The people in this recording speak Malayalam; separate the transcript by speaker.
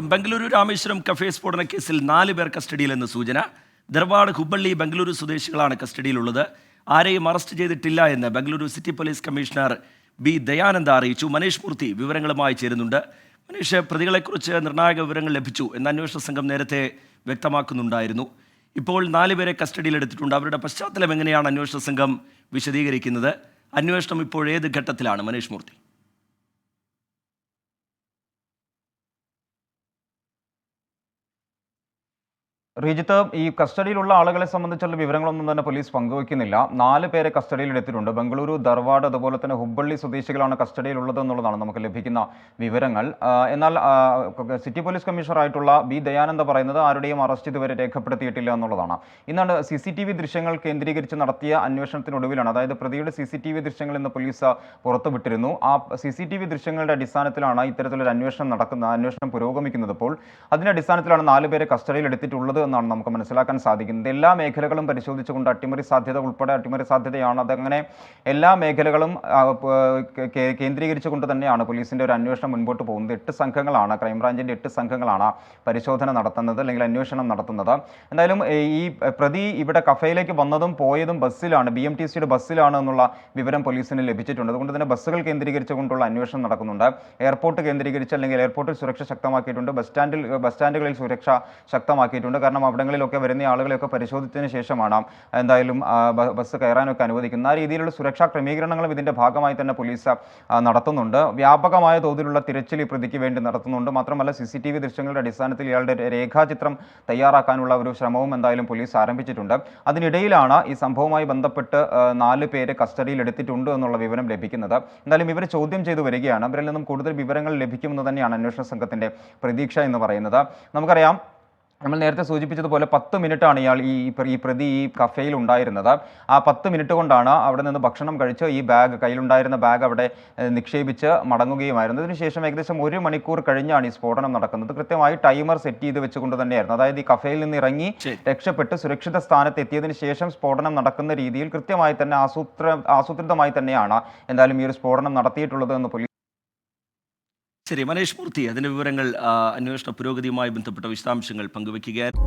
Speaker 1: ബംഗളൂരു രാമേശ്വരം കഫേ സ്ഫോടന കേസിൽ നാല് പേർ കസ്റ്റഡിയിലെന്ന് സൂചന. ധർവാഡ് ഹുബള്ളി ബംഗളൂരു സ്വദേശികളാണ് കസ്റ്റഡിയിലുള്ളത്. ആരെയും അറസ്റ്റ് ചെയ്തിട്ടില്ല എന്ന് Bengaluru city police commissioner B Dayananda അറിയിച്ചു. മനീഷ് മൂർത്തി വിവരങ്ങളുമായി ചേരുന്നുണ്ട്. മനീഷ് പ്രതികളെക്കുറിച്ച് നിർണായക വിവരങ്ങൾ ലഭിച്ചു എന്ന് അന്വേഷണ സംഘം നേരത്തെ വ്യക്തമാക്കുന്നുണ്ടായിരുന്നു. ഇപ്പോൾ നാല് പേരെ കസ്റ്റഡിയിലെടുത്തിട്ടുണ്ട്. അവരുടെ പശ്ചാത്തലം എങ്ങനെയാണ് അന്വേഷണ സംഘം വിശദീകരിക്കുന്നത്? അന്വേഷണം ഇപ്പോൾ ഏത് ഘട്ടത്തിലാണ്? മനീഷ് മൂർത്തി.
Speaker 2: റീജിത്ത് ഈ കസ്റ്റഡിയിലുള്ള ആളുകളെ സംബന്ധിച്ചുള്ള വിവരങ്ങളൊന്നും തന്നെ പോലീസ് പങ്കുവയ്ക്കുന്നില്ല. നാല് പേരെ കസ്റ്റഡിയിൽ എടുത്തിട്ടുണ്ട്. ബംഗളൂരു ധർവാഡ് അതുപോലെ തന്നെ ഹുബ്ബള്ളി സ്വദേശികളാണ് കസ്റ്റഡിയിലുള്ളത് എന്നുള്ളതാണ് നമുക്ക് ലഭിക്കുന്ന വിവരങ്ങൾ. എന്നാൽ സിറ്റി പോലീസ് കമ്മീഷണർ ആയിട്ടുള്ള ബി ദയാനന്ദ പറയുന്നത് ആരുടെയും അറസ്റ്റ് ഇതുവരെ രേഖപ്പെടുത്തിയിട്ടില്ല എന്നുള്ളതാണ്. ഇന്നാണ് സി സി ടി വി ദൃശ്യങ്ങൾ കേന്ദ്രീകരിച്ച് നടത്തിയ അന്വേഷണത്തിനൊടുവിലാണ്. അതായത് പ്രതിയുടെ സി സി ടി വി ദൃശ്യങ്ങൾ ഇന്ന് പോലീസ് പുറത്തുവിട്ടിരുന്നു. ആ സി സി ടി വി ദൃശ്യങ്ങളുടെ അടിസ്ഥാനത്തിലാണ് ഇത്തരത്തിലൊരു അന്വേഷണം നടക്കുന്ന അന്വേഷണം പുരോഗമിക്കുന്നത് ഇപ്പോൾ അതിന്റെ അടിസ്ഥാനത്തിലാണ് നാല് പേരെ കസ്റ്റഡിയിൽ എടുത്തിട്ടുള്ളത് എന്നാണ് നമുക്ക് മനസ്സിലാക്കാൻ സാധിക്കുന്നത്. എല്ലാ മേഖലകളും പരിശോധിച്ചുകൊണ്ട് അട്ടിമറി സാധ്യത ഉൾപ്പെടെ അട്ടിമറി സാധ്യതയാണ് അതങ്ങനെ എല്ലാ മേഖലകളും കേന്ദ്രീകരിച്ചുകൊണ്ട് തന്നെയാണ് പോലീസിന്റെ ഒരു അന്വേഷണം മുൻപോട്ട് പോകുന്നത്. എട്ട് സംഘങ്ങളാണ് ക്രൈംബ്രാഞ്ചിന്റെ എട്ട് സംഘങ്ങളാണ് പരിശോധന നടത്തുന്നത് അല്ലെങ്കിൽ അന്വേഷണം നടത്തുന്നത്. എന്തായാലും ഈ പ്രതി ഇവിടെ കഫയിലേക്ക് വന്നതും പോയതും ബസ്സിലാണ് ബി എം ടി സിയുടെ ബസ്സിലാണ് എന്നുള്ള വിവരം പോലീസിന് ലഭിച്ചിട്ടുണ്ട്. അതുകൊണ്ട് തന്നെ ബസ്സുകൾ കേന്ദ്രീകരിച്ചുകൊണ്ടുള്ള അന്വേഷണം നടക്കുന്നുണ്ട്. എയർപോർട്ട് കേന്ദ്രീകരിച്ച് അല്ലെങ്കിൽ എയർപോർട്ടിൽ സുരക്ഷ ശക്തമാക്കിയിട്ടുണ്ട്. ബസ് സ്റ്റാൻഡിൽ ബസ് സ്റ്റാൻഡുകളിൽ സുരക്ഷ ശക്തമാക്കിയിട്ടുണ്ട്. കാരണം അവിടങ്ങളിലൊക്കെ വരുന്ന ആളുകളെയൊക്കെ പരിശോധിച്ചതിന് ശേഷമാണ് എന്തായാലും ബസ് കയറാനൊക്കെ അനുവദിക്കുന്നത്. ആ രീതിയിലുള്ള സുരക്ഷാ ക്രമീകരണങ്ങളും ഇതിന്റെ ഭാഗമായി തന്നെ പോലീസ് നടത്തുന്നുണ്ട്. വ്യാപകമായ തോതിലുള്ള തിരച്ചിൽ ഈ പ്രതിക്ക് വേണ്ടി നടത്തുന്നുണ്ട്. മാത്രമല്ല സി സി ടി വി ദൃശ്യങ്ങളുടെ അടിസ്ഥാനത്തിൽ ഇയാളുടെ രേഖാചിത്രം തയ്യാറാക്കാനുള്ള ഒരു ശ്രമവും എന്തായാലും പോലീസ് ആരംഭിച്ചിട്ടുണ്ട്. അതിനിടയിലാണ് ഈ സംഭവവുമായി ബന്ധപ്പെട്ട് നാല് പേര് കസ്റ്റഡിയിൽ എടുത്തിട്ടുണ്ട് എന്നുള്ള വിവരം ലഭിക്കുന്നത്. എന്തായാലും ഇവരെ ചോദ്യം ചെയ്തു വരികയാണ്. ഇവരിൽ നിന്നും കൂടുതൽ വിവരങ്ങൾ ലഭിക്കുമെന്ന് തന്നെയാണ് അന്വേഷണ സംഘത്തിന്റെ പ്രതീക്ഷ എന്ന് പറയുന്നത്. നമുക്കറിയാം നമ്മൾ നേരത്തെ സൂചിപ്പിച്ചതുപോലെ പത്ത് മിനിറ്റാണ് ഇയാൾ ഈ ഈ പ്രതി ഈ കഫേയിൽ ഉണ്ടായിരുന്നത്. ആ പത്ത് മിനിറ്റ് കൊണ്ടാണ് അവിടെ നിന്ന് ഭക്ഷണം കഴിച്ച് ഈ ബാഗ് കയ്യിലുണ്ടായിരുന്ന ബാഗ് അവിടെ നിക്ഷേപിച്ച് മടങ്ങുകയുമായിരുന്നു. അതിനുശേഷം ഏകദേശം ഒരു മണിക്കൂർ കഴിഞ്ഞാണ് ഈ സ്ഫോടനം നടക്കുന്നത്. കൃത്യമായി ടൈമർ സെറ്റ് ചെയ്ത് വെച്ചുകൊണ്ട് തന്നെയായിരുന്നു. അതായത് ഈ കഫേയിൽ നിന്ന് ഇറങ്ങി രക്ഷപ്പെട്ട് സുരക്ഷിത സ്ഥാനത്ത് എത്തിയതിനു ശേഷം സ്ഫോടനം നടക്കുന്ന രീതിയിൽ കൃത്യമായി തന്നെ ആസൂത്ര ആസൂത്രിതമായി തന്നെയാണ് എന്തായാലും ഈ ഒരു സ്ഫോടനം നടത്തിയിട്ടുള്ളത് എന്ന് പോലീസ്
Speaker 1: ശരി മനേഷ് മൂർത്തി അതിന്റെ വിവരങ്ങൾ അന്വേഷണ പുരോഗതിയുമായി ബന്ധപ്പെട്ട വിശദാംശങ്ങൾ പങ്കുവയ്ക്കുകയായിരുന്നു.